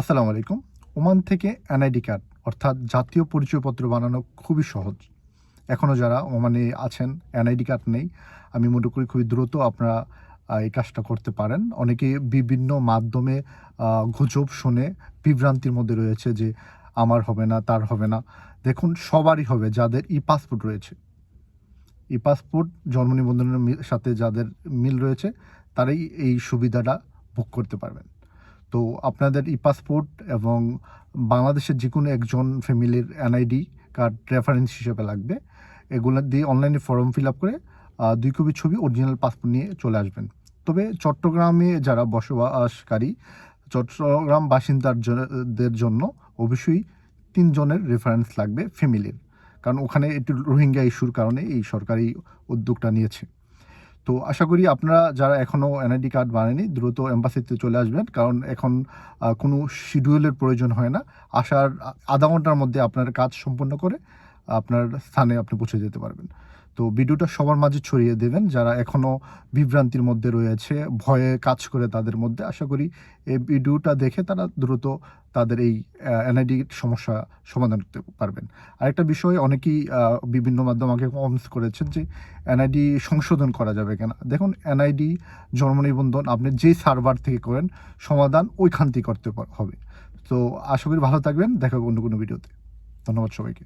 আসসালামু আলাইকুম। ওমান থেকে এনআইডি কার্ড, অর্থাৎ জাতীয় পরিচয়পত্র বানানো খুবই সহজ। এখনও যারা ওমানে আছেন, এনআইডি কার্ড নেই, আমি মনে করি খুবই দ্রুত আপনারা এই কাজটা করতে পারেন। অনেকে বিভিন্ন মাধ্যমে গুজব শুনে বিভ্রান্তির মধ্যে রয়েছে যে, আমার হবে না, তার হবে না। দেখুন, সবারই হবে, যাদের ই পাসপোর্ট রয়েছে। ই পাসপোর্ট, জন্ম নিবন্ধনের সাথে যাদের মিল রয়েছে, তারাই এই সুবিধাটা ভোগ করতে পারবেন। তো আপনাদের ই পাসপোর্ট এবং বাংলাদেশের যে কোনো একজন ফ্যামিলির এনআইডি কার্ড রেফারেন্স হিসেবে লাগবে। এগুলো দিয়ে অনলাইনে ফর্ম ফিল আপ করে দুই কপি ছবি অরিজিনাল পাসপোর্ট নিয়ে চলে আসবেন। তবে চট্টগ্রামে যারা বসবাসকারী, চট্টগ্রাম বাসিন্দাদের জন্য অবশ্যই তিনজনের রেফারেন্স লাগবে ফ্যামিলির কারণ ওখানে একটু রোহিঙ্গা ইস্যুর কারণে এই সরকারি উদ্যোগটা নিয়েছে। তো আশা করি আপনারা যারা এখনও এনআইডি কার্ড বানায়নি, দ্রুত এম্বাসিতে চলে আসবেন। কারণ এখন কোনো শিডিউলের প্রয়োজন হয় না। আসার আধা ঘণ্টার মধ্যে আপনার কাজ সম্পন্ন করে আপনার স্থানে আপনি পৌঁছে যেতে পারবেন। তো ভিডিওটা সবার মাঝে ছড়িয়ে দেবেন, যারা এখনও বিভ্রান্তির মধ্যে রয়েছে, ভয়ে কাজ করে তাদের মধ্যে, আশা করি এই ভিডিওটা দেখে তারা দ্রুত তাদের এই এনআইডি সমস্যা সমাধান করতে পারবেন। আরেকটা বিষয়, অনেকেই বিভিন্ন মাধ্যমে আমাকে কমেন্টস করেছেন যে এনআইডি সংশোধন করা যাবে কেন। দেখুন এনআইডি জন্ম নিবন্ধন, আপনি যে সার্ভার থেকে করেন, সমাধান ওইখান করতে হবে। তো আশা করি ভালো থাকবেন, দেখা অন্য কোনো ভিডিওতে। ধন্যবাদ সবাইকে।